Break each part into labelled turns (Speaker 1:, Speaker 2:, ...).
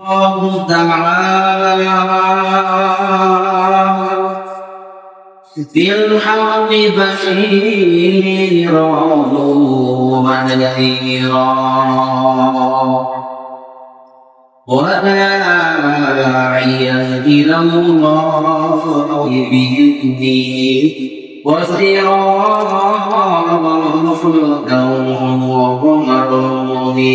Speaker 1: الله تعالى بالحق بشيرا ونذيرا وداعيا إلى الله بإذنه وسراجا ومنيرا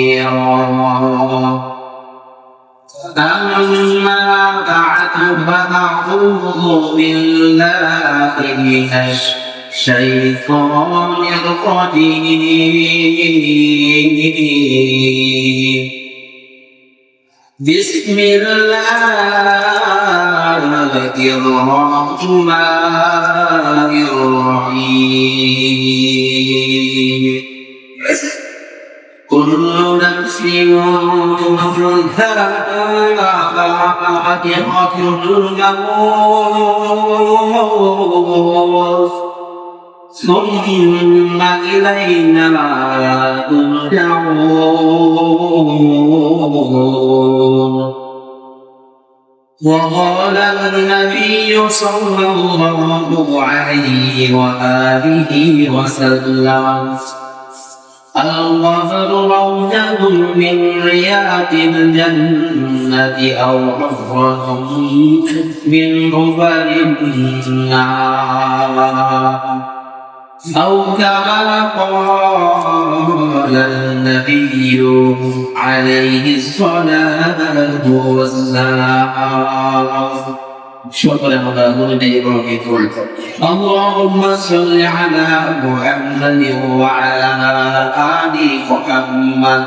Speaker 1: بالله من الشيطان بسم الله الرحمن الرحيم كل نفس ذائقة الموت ثم إلينا ترجعون وقال النبي صلى الله عليه وآله وسلم الغفر روضة من رياض الجنة أو حفرة من حفر النار أو كما قال النبي عليه الصلاة والسلام. شكرا على هدى إبراهيم اللهم صل على محمد وعلى آل محمد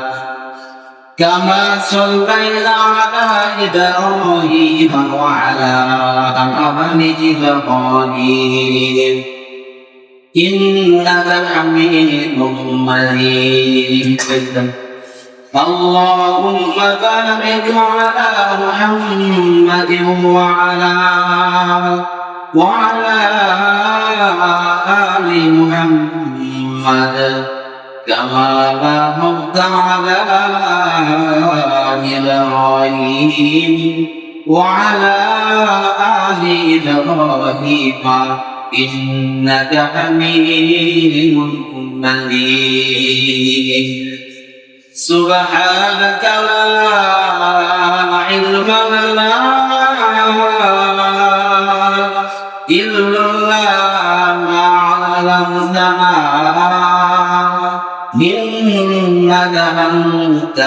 Speaker 1: كما صليت على إبراهيم وعلى آل إبراهيم إنك حميد مجيد اللهم بارك على محمد وعلى وعلى آل محمد كما باركت على إبراهيم وعلى آل إبراهيم إنك حميد مجيد. سبحانك لا علم لنا إلا ما علمتنا إنك أنت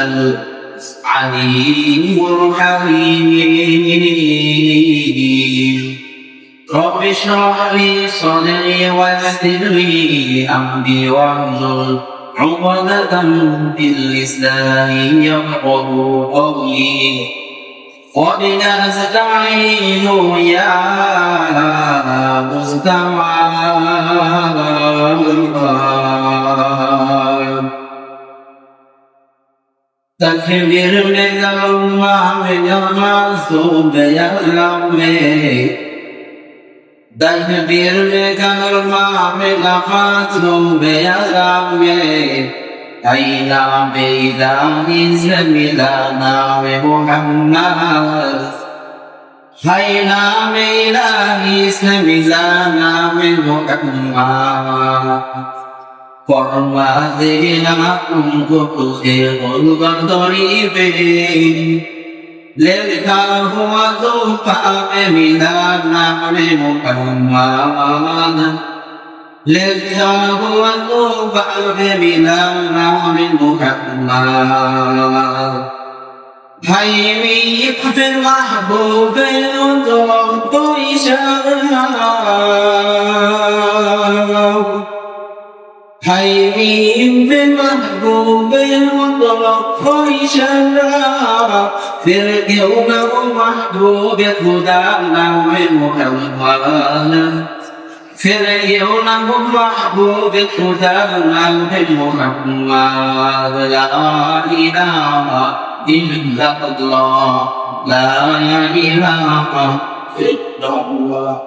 Speaker 1: العليم الحكيم رب اشرح لي صدري ويسر لي أمري واحلل عقدة باللسان يفقه قولي وبك نستعين يا مستعان تكبير لك الله يا معصوم يا ربي तकबीर में कलमा में लफाज बेरा में ऐना बेरा मिलाना में मोहम्मद हैना मेरा इस मिलाना में मोहम्मद फरमा देना उनको तुझे बोलगा दौरी पे ذو فأم من النعم محمد لذكر هو ذو فأم من النعم محمد هيمي في المحبوب الوضوء شراب حيهم في المحبوب المطلق شرا في اليوم محبوب خدعنا ومحوانا في اليوم محبوب خدعنا ومحوانا لا إله إلا الله لا إله إلا الله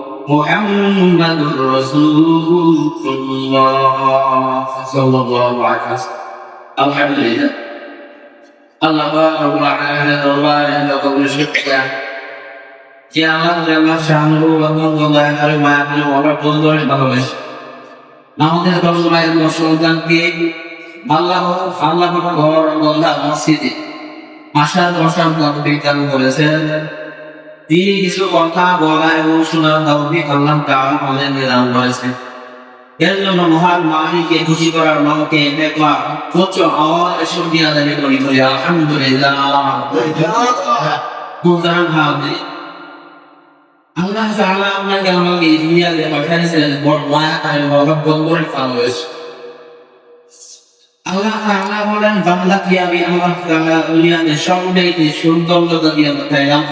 Speaker 1: محمد رسول الله صلى الله عليه وسلم الحمد لله Allah Subhanahu wa ta'ala কবুল শিক্ষা যে আল্লাহ জাল্লাহ শাহরু রহমতুল্লাহ আলাইহি মাহফিল ওরা বন্ধুরে ভালোবাসে আমাদের বন্ধুমায়ের সন্তানকে আল্লাহ আল্লাহ ঘর বন্ধা মসজিদে আশার বসার পদ্ধতি চালু করেছেন তিনি কিছু কথা বলা এবং শোনার তৌফিক আল্লাহ তাআলা আমাদের নিলাম করেছেন এর জন্য মহান মালিককে খুশি করার মাকে দেখলাম উচ্চ আওয়াজ শুনিয়া দাবি করি করি আলহামদুলিল্লাহ। আল্লাহ তাআলা আপনাকে আমাকে দুনিয়াতে পাঠিয়েছিলেন বড় মায়া আর বড় বন্ধুর ফালোয়ার্স আল্লাহ তাআলা বলেন বান্দা কি আমি আল্লাহ তাআলা দুনিয়াতে সবচেয়ে সুন্দরতা দিয়ে পাঠাইলাম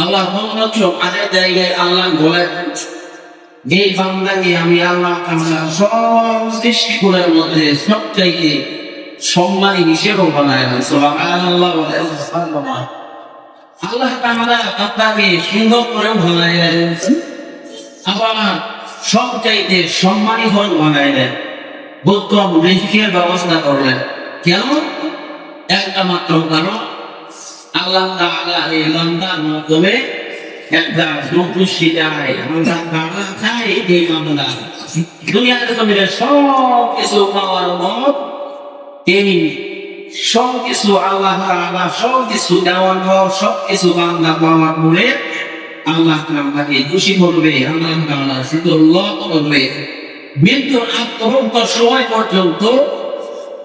Speaker 1: আল্লাহ মনে আরেক জায়গায় আল্লাহ বলেন যে বান্দাকে আমি আল্লাহ সব সৃষ্টিগুলোর মধ্যে সবচাইতে সম্মানী হিসেবে বানায় আল্লাহ বলেন আল্লাহ তাআলা আপনাকে সুন্দর করে বানায় আবার সবচাইতে সম্মানী বানায় দেন। উত্তম রিজিকের ব্যবস্থা করলেন। কেন? একটা মাত্র কারণ আল্লাহ তাআলা এই বান্দার মাধ্যমে একটা সন্তুষ্টি দেয় আমরা তারা খাই এই বান্দা দুনিয়াতে তো সব কিছু পাওয়ার মত তিনি সব কিছু আল্লাহ তাআলা সব কিছু দেওয়ার পর সব কিছু বান্দা পাওয়ার পরে আল্লাহ তাআলাকে খুশি করবে, আল্লাহ তাআলা শীতল্লাহ করবে। মৃত্যুর আত্মহত্য সময় পর্যন্ত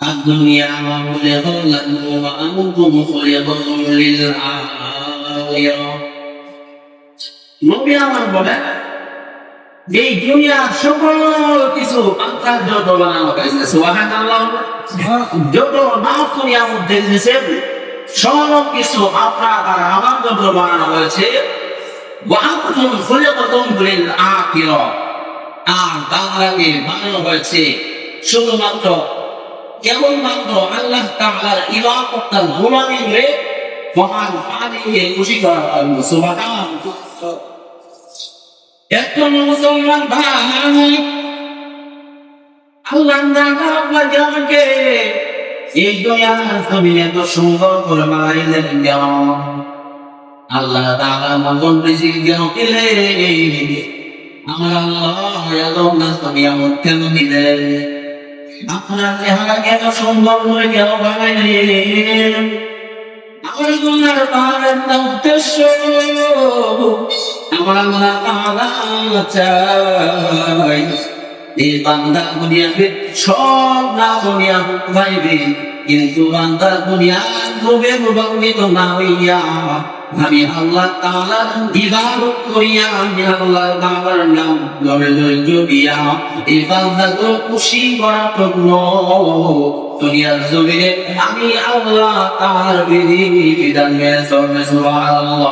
Speaker 1: الدنيا مخلق له وأنتم مخلق للآخرة নবী আমার বলে এই দুনিয়ার সকল কিছু আত্মার যত বানানো হয়েছে সুবহানাল্লাহ যত নাম দুনিয়ার মধ্যে এসেছে সব কিছু আপনার আর আমার জন্য বানানো হয়েছে وأنتم خلقتم للآخرة আর তার আগে বানানো হয়েছে শুধুমাত্র কেবলমাত্র আল্লাহ তাআলার ইবাদত গোলামি করে মহান পানিকে খুশি জন্য সুবহানাল্লাহ। একজন মুসলমান ভাই, আল্লাহ তাআলা আমাকে এই দয়া তুমি এত সুন্দর করে কেমন আল্লাহ তাআলা মগন রিজিক কেন দিলে আমার আল্লাহ এত না তুমি আমার কেন আপনার চেহারাকে এত সুন্দর করে কেন বানাইলেন? আমার তার একটা উদ্দেশ্য। আমার আল্লাহ তাআলা চাই। এই বান্দা দুনিয়াকে সব না দুনিয়া পাইবে কিন্তু বান্দা দুনিয়া ডুবে প্রভাবিত না হইয়া, আমি আল্লাহ তাআলা ইবাদত করিয়া, আমি আল্লাহ তাআলার নাম ধরে ধরে জড়িয়া এই বান্দাকে খুশি করার জন্য দুনিয়ার জমিনে আমি আল্লাহ তাআলার বিধি বিধান মেনে চলবে, সুবহানাল্লাহ।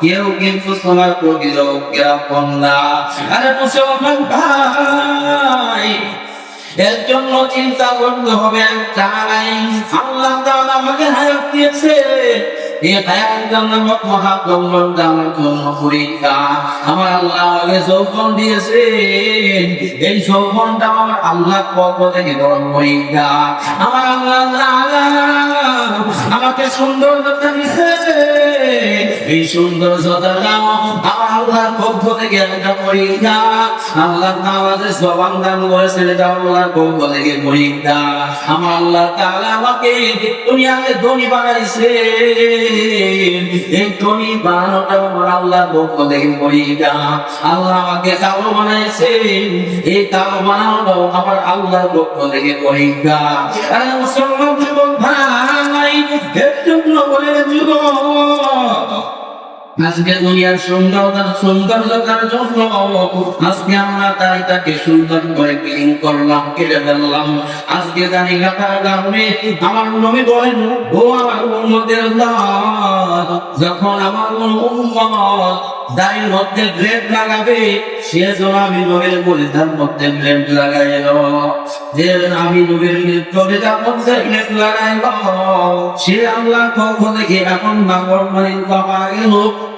Speaker 1: কেউ কিন্তু তোমার প্রকৃত জ্ঞাপন না। আরে মুসলমান ভাই, এর জন্য চিন্তা করতে হবে একটাই আল্লাহ তাআলা আমাকে হায়াত দিয়েছে। এই আমার আল্লাহ আমার আমার আল্লাহ আমাকে সুন্দরতা দিয়েছে এই সৌন্দর্যতা আমার আল্লাহর পক্ষ থেকে একটা আল্লাহ আমাদের জবান দান এটা আল্লাহর পক্ষ থেকে আমার আল্লাহ তাআলা আমাকে দুনিয়াতে ধনী বানাইছে। এই ধনী বানানোটা আমার আল্লাহর পক্ষ থেকে আল্লাহ আমাকে কালো বানাইছে। এই আমার আল্লাহর পক্ষ থেকে ভাই। এর জন্য বলে যুব আজকে দুনিয়ার সুন্দরতার সৌন্দর্যতার জন্য আজকে আমরা দাড়িটাকে সুন্দর করে ক্লিন করলাম, কেটে ফেললাম। আজকে দাড়ি কাটার কারণে আমার নবী বলেন, ও আমার উন্মতের যখন আমার কোন উম্মত দাড়ির মধ্যে ব্লেড লাগাবে সে যেন আমি নবীর কলিতার মধ্যে ব্লেড লাগাইল যে আমি নবীর কলিতার মধ্যে ব্লেড লাগাইল সে আল্লাহ পক্ষ থেকে এখন নাগর মানে পাওয়া গেল।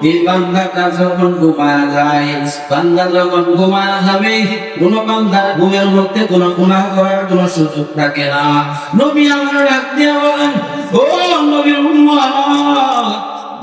Speaker 1: এই বান্দাটা যখন ঘুমায়া যায়, বান্দা যখন ঘুমায়া যাবে, কোন বান্দার ঘুমের মধ্যে কোন গুনাহ করার কোন সুযোগ থাকে না। নবী আমার ডাক দিয়ে বলেন, ও নবীর উম্মত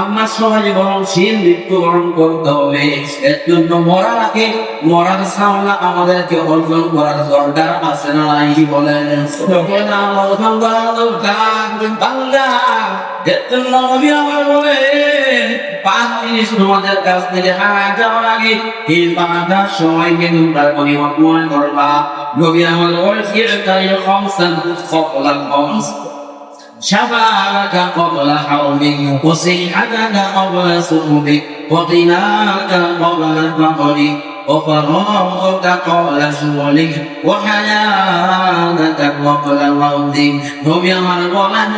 Speaker 1: আমরা সবাই বরণশীল মৃত্যুবরণ করতে হবে। এর জন্য মরার আগে মরার সামনে আমাদেরকে অর্জন করার দরকার আছে না নাই বলেন? অর্জন করার দরকার বাংলা এর জন্য নবী আমার বলে, পাঁচ জিনিস তোমাদের কাছ থেকে হারা যাওয়ার আগে এই পাঁচটা সময়কে তোমরা পরিবর্তন করবা। নবী আমার বলে তাই খমসান সকলাল খমস شبابك قبل حولك وصيحتك قبل سربك وغناك قبل فقرك وفراغك قبل شغلك وحياتك قبل موتك নবী আমার বলেন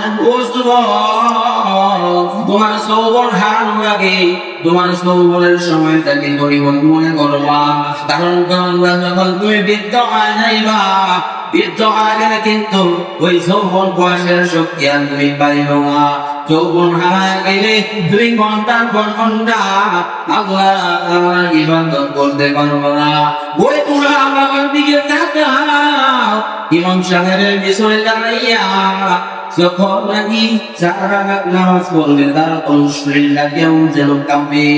Speaker 1: তোমার সৌবর হারানো আগে তোমার সৌবরের সময়টাকে পরিবর্তন মনে করবা কারণ তোমরা যখন তুমি বৃদ্ধ হয় যাইবা বৃদ্ধ হয়ে কিন্তু ওই যৌবন বয়সের শক্তি আর তুমি পারিব না। যৌবন হারা গেলে দুই ঘণ্টার পর ঘণ্টা আল্লাহ ইবাদত করতে পারব না। ওই পুরা আমার দিকে তাকাও, ইমাম সাহেবের বিষয় দাঁড়াইয়া যখন নাকি নামাজ তার যেন কাঁপে।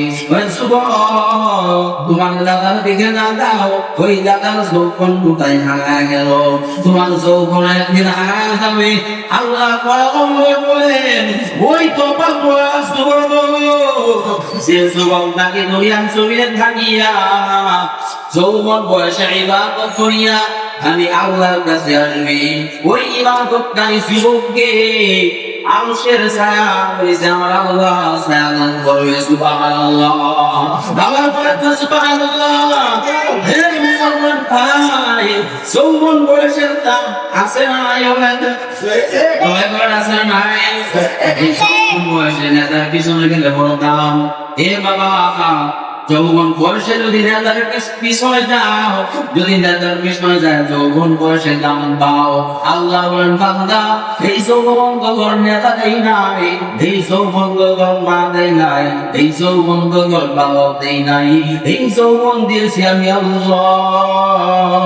Speaker 1: তোমার দাদার দিকে না দাও ওই দাদার যৌবন কোথায় হারা গেল? তোমার একদিন হারা যাবে। আল্লাহ বলেন, ওই তো প্রয়াস সে যুবক থাকিয়া যৌবন বয়সে ইবাদত করিয়া আমি আল্লাহর কাছে আসবি। ওই যুবককে আংশের ছায়া হয়েছে আমার আল্লাহ, ছায়া করবে, সুবহানাল্লাহ। পরে তো সুবহানাল্লাহ। হে মুসলমান ভাই বয়সের দাম আছে না নাই বলেন আছে না নাই? নেতার পিছনে গেলে বড় দাম। এ বাবা যৌবন বয়সে যদি নেতার পিছনে যাও, যদি নেতার পিছনে যায়, যৌবন বয়সে দাম পাও আল্লাহ বলেন, বান্দা, এই গগর নেতা দেই নাই, এই গগর মা দেই নাই, এই গগর বাবা দেই নাই, এই যৌবন দিয়েছি আমি আল্লাহ।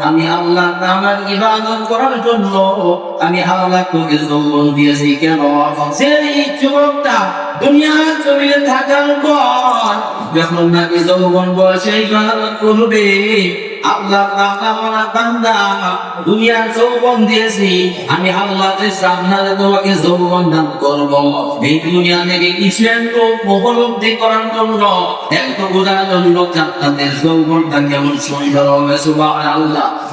Speaker 1: আমি আল্লাহ আমার ইবাদত করার জন্য আমি আল্লাহ তোকে যৌবন দিয়েছি কেন? সেই যুবকটা দুনিয়ার জমিনে থাকার পর যখন নাকি যৌবন বয়সে ইবাদত করবে আল্লাহ তাআলা বলা বান্দা, দুনিয়ার যৌবন দিয়েছি। আমি আল্লাহর সামনে তোমাকে যৌবন দান করব। এই দুনিয়া থেকে তো উপলব্ধি করার জন্য, একটু বোঝার জন্য জান্নাতের যৌবনটা কেমন সুন্দর হবে সুবাহ আবার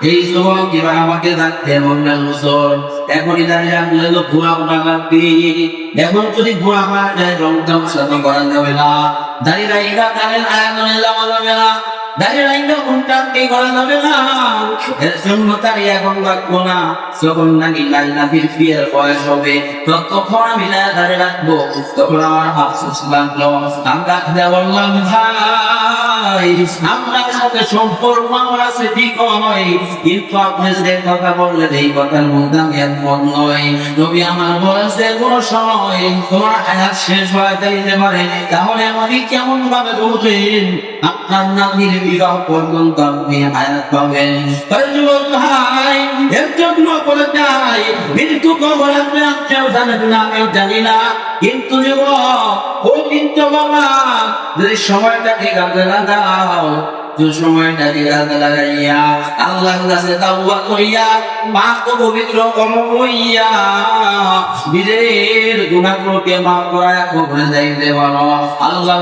Speaker 1: এই যুবক এবার আমাকে থাকতে মন্ডল হুজুর এখনই দাঁড়িয়ে আমি হলো ভুয়া লাগবে এখন যদি ভুয়া মারা যায় রংটাম সাথে করা যাবে না। দাঁড়িয়ে দাঁড়িয়ে দাঁড়িয়ে আয়াতনে যাওয়া যাবে না। দাঁড়িয়ে দাঁড়িয়ে কোনটা করা যাবে না। এর জন্য তার এখন লাগবো না। যখন নাকি বিয়ের বয়স হবে, ততক্ষণ আমি রাখব। তখন আমার আফসোস লাগল। আমরা ভাই আপনার সাথে সম্পর্ক আমার আছে, ঠিক হয়। কিন্তু আপনি কথা এই কথার মধ্যে আমি একমত নই আমার কোনো সময় তোমার শেষ হয়ে যাইতে পারে তাহলে আমাকে কেমন ভাবে বলবেন? আপনার নামের বিবাহ পর্যন্ত আপনি হায়াত পাবেন। তাই যুবক ভাই মৃত্যু কবর আপনি জানেন না আমিও জানি না। কিন্তু যুবক কিন্তু বাবা, যদি সময়টাকে কাজে লাগাও যে সময়টা কাজে লাগাইয়া আল্লাহর কাছে তাওবা করিয়া পাক পবিত্র কর্ম করিয়া বিদের গুনাহগুলোকে মাফ করা কবরে যাইতে পারো। আল্লাহ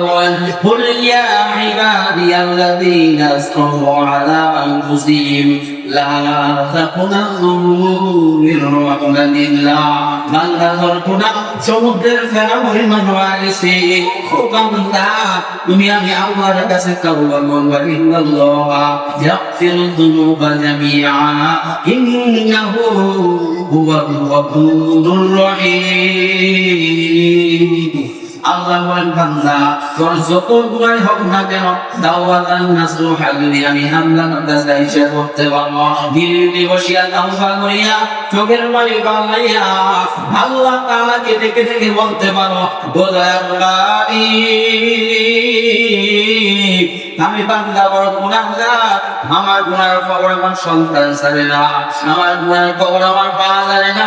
Speaker 1: সমুদ্রের ফেরা পরিমাণ হয়ে গেছে ও বান্দা তুমি আমি আল্লাহর কাছে তাওবা করবা ইন্নাল্লাহ ইয়াগফিরু যুনুবা জামিআ ইন্নাহু হুয়াল গফুরুর রহিম আল্লাহ বান্দা, তোর যত গুণাই হোক না কেন আমি করতে পারব। চোখের আল্লাহ তাআলাকে দেখে দেখে বলতে পারো আমি বান্দা, বড় আমার গুণার খবর আমার সন্তান জানে না, আমার গুণার খবর আমার পা জানে না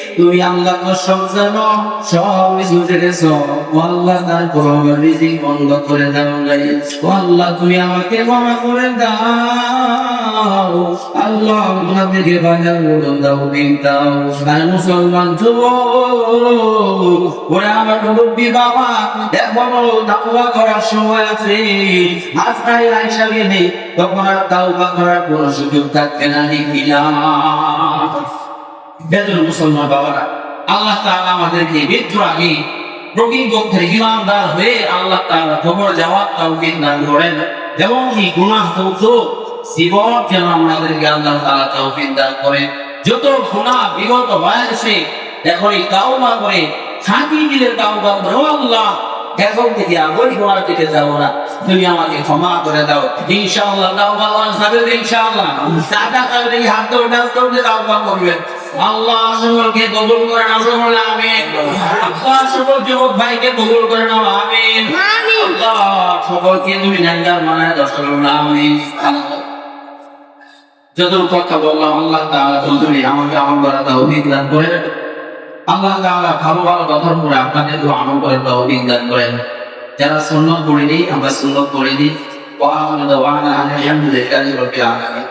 Speaker 1: তুমি তো সব জানো, সব কিছু ও আল্লাহ রিজিক বন্ধ করে দাও নাই। ও আল্লাহ, তুমি আমাকে ক্ষমা করে দাও। আল্লাহ বাজার দাও, দিন দাও। আর মুসলমান ওরা আমার মুরব্বী বাবা এখনও দাওয়া করার সময় আছে। আজকাল আইসা গেলে তখন আর দাওয়া করার কোনো সুযোগ থাকবে না। বেদুল মুসলমান বাবারা, আল্লাহ তাআলা আমাদেরকে মৃত্যু আগে প্রকৃত পক্ষের ইমানদার হয়ে আল্লাহ তাআলা খবর যাওয়ার তৌফিক দান করেন এবং কি গুনাহ মুক্ত জীবন যেন আমাদেরকে আল্লাহ তাআলা তৌফিক দান করেন। যত গুনাহ বিগত বয়সে এখন এই তাওবা করে, শান্তি মিলে তাওবা করে আল্লাহ, এখন থেকে আগর গোড়ার দিকে যাব না। তুমি আমাকে ক্ষমা করে দাও। ইনশাআল্লাহ দাও বাবা সাথে ইনশাআল্লাহ। সাদা কালে হাত ধরে ডাল করবে দাও করবেন। আল্লাহ সকলকে কবুল করে নাও সকলে আমিন। আল্লাহ সকল যুবক ভাইকে কবুল করে নাও আমিন। আল্লাহ সকলকে তুমি জানজার দর্শন আমিন। যত কথা বললাম আল্লাহ তাআলা তুমি আমাকে আমল করা দাও দান করে আল্লাহ তাআলা ভালো ভালো কথার উপরে আপনাদের দোয়া আমল করে তৌফিক দান করেন। যারা সুন্নত পড়ে দিই আমরা সুন্নত পড়ে দিই ওয়া আমনা ওয়া আলহামদুলিল্লাহি রাব্বিল আলামিন।